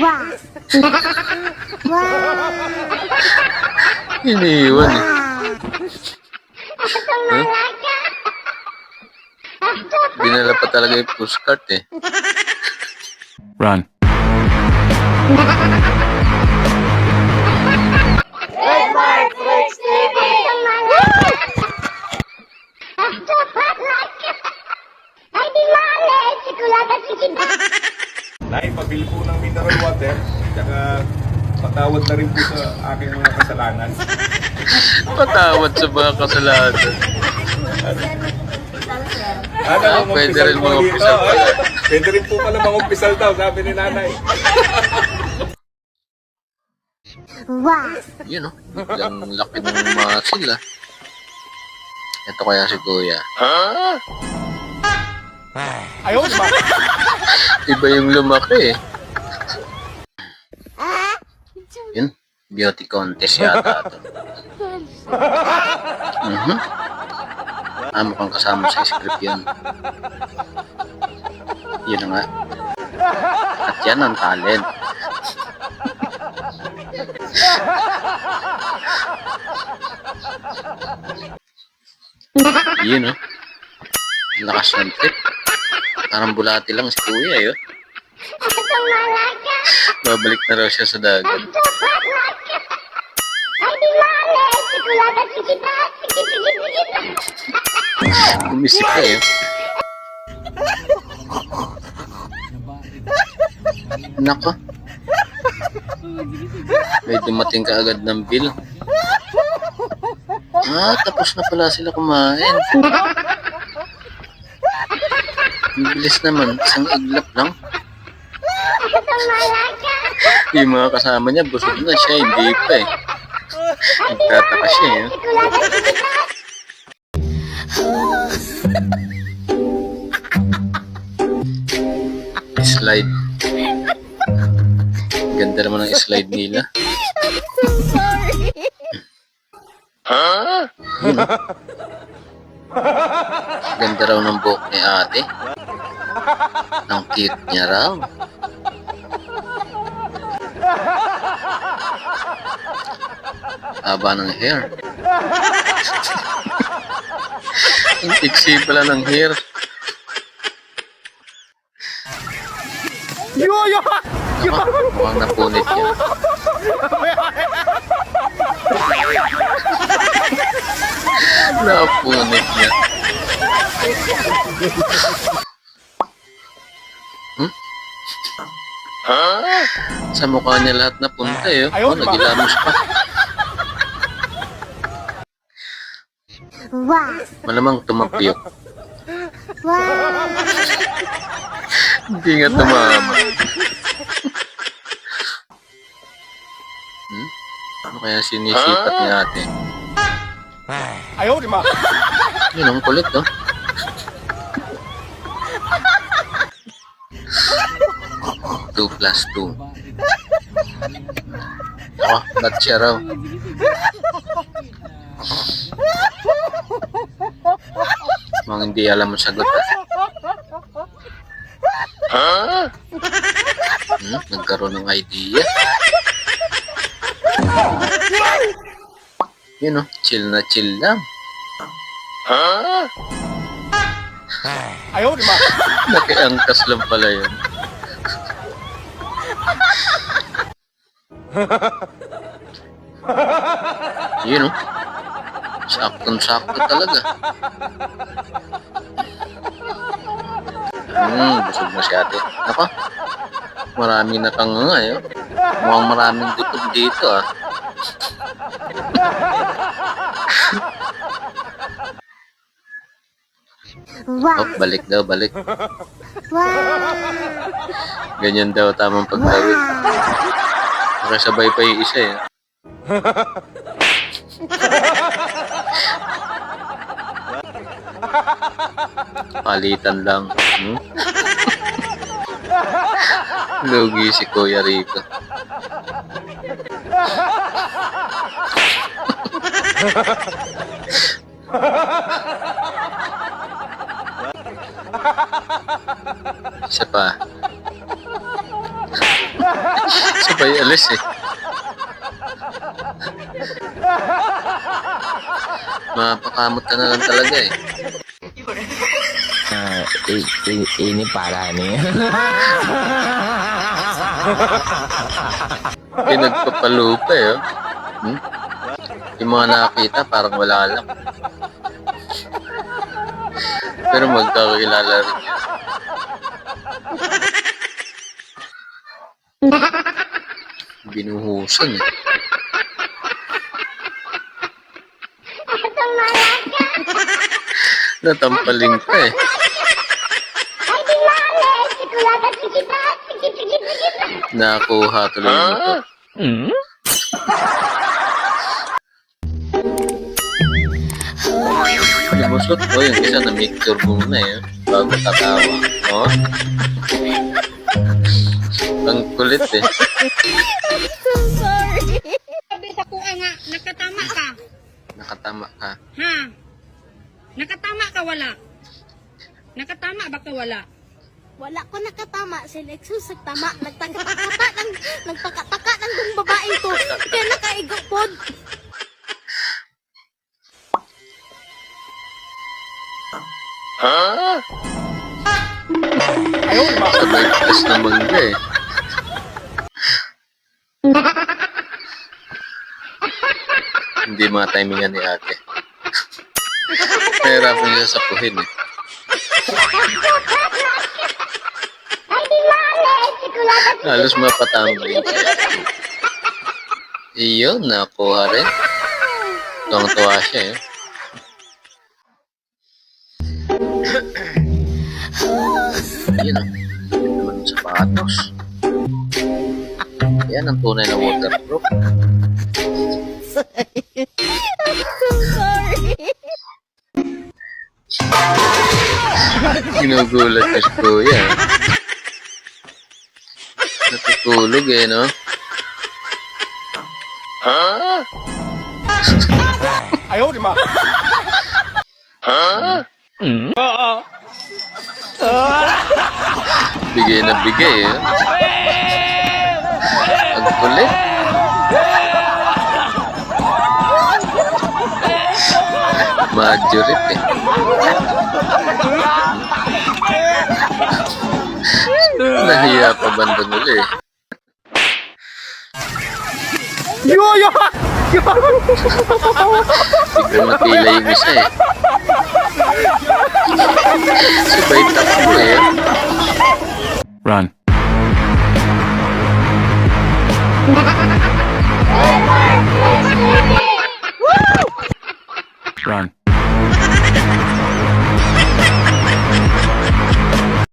Wow. wow. Iniwan eh. Huh? Dinala pa talaga yung pushcart eh. Run. Nay, pabili po ng mineral water, tsaka patawad na rin po sa aking mga kasalanan. Patawad sa mga kasalanan. Ano, Ah, mga pwede rin mga umpisal pala. Ay, Pwede rin po pala mga umpisal daw, sabi ni nanay. Wow. Yun oh. Biglang laki ng muscle ah. Ito kaya si Kuya. Ayaw, di ba? Iba yung lumaki eh. Yun. Beauty contest yata ito. Mhm. Ah, mukhang kasama sa script yun. Yun nga. At yan ang talent. Yun oh. Lakas ng trip. Parang bulati lang si Kuya eh. oh. Babalik na raw siya sa dagat. Umisip ka eh. Nako. May dumating ka agad ng bill. Ah, tapos na pala sila kumain. Bilis naman, isang iglap lang. Yung mga kasama niya, busog na siya, hindi pa eh. Nagtataka siya eh. Slide. Ganda naman ang slide nila. Oh. Ganda raw ng buhok ni ate. Ang cute niya raw. Haba ng hair. Ang iksi pala ng hair. Yo, yo! Ah, mukhang napunit yan. napunit niya. Sa mukha niya lahat napunta eh. oh. Oh, nagilamos pa. Wow. Malamang tumapiyok. Wow. Hindi nga tumama. Hmm? Ano kaya sinisipat ni ate? Ayaw, di ba? Yun ang kulit, oh. Two plus two. Oh, ba't siya raw? Mga hindi alam ang sagot, ah. Hmm, nagkaroon ng idea. Yun oh, chill na chill lang. Ayaw, di ba? Nakiangkas lang pala yun. Yun oh. Saktong-sakto talaga. Hmm, busog na si ate. Nako. Maraming natanga eh. oh. Mukhang maraming dutog dito ah. Wow. Oh, balik daw, balik. Wow. Ganyan daw tamang pagtawid. Nakasabay pa yung isa eh. Palitan lang. Hmm? Lugi si Kuya Rico. Isa pa. Sabay alis eh. Mapakamot ka na lang talaga eh. Ah, i- ini parah nih. Pinagpapalupa eh. Oh. Hmm? Yung mga nakakita parang wala lang. Pero magkakilala rin Binuhusan eh. Natampaling pa eh. Nakuha tuloy yung motor. Lumusot ko yung isa na mixture muna eh. Bago tatawa. Oh. Kulit eh. Sabi sa kuha nga, nakatama ka. Nakatama ka. Ha? Nakatama ka wala? Nakatama ba ka wala? Wala ko nakatama si Lexus sa tama. Nagtaka-taka ng nagtaka-taka ng dung babae to. Kaya nakaigo pod. Sabay plus na mangga eh. Hindi mga timingan ni ate. Nahirapan siya sa puhin eh. Halos mapatambay. Iyon, nakuha rin. Tuwang-tuwa siya eh. Ayun. Yun naman yung sapatos. Yan ang tunay na waterproof. Ginugulat ka si Kuya. Natutulog eh, no? Bigay na bigay, eh. Ang kulit. Majorit, eh. Nahiya pa banda nila, eh. Biglang matila yung isa, eh. Sabay takbo, eh. Run. Run.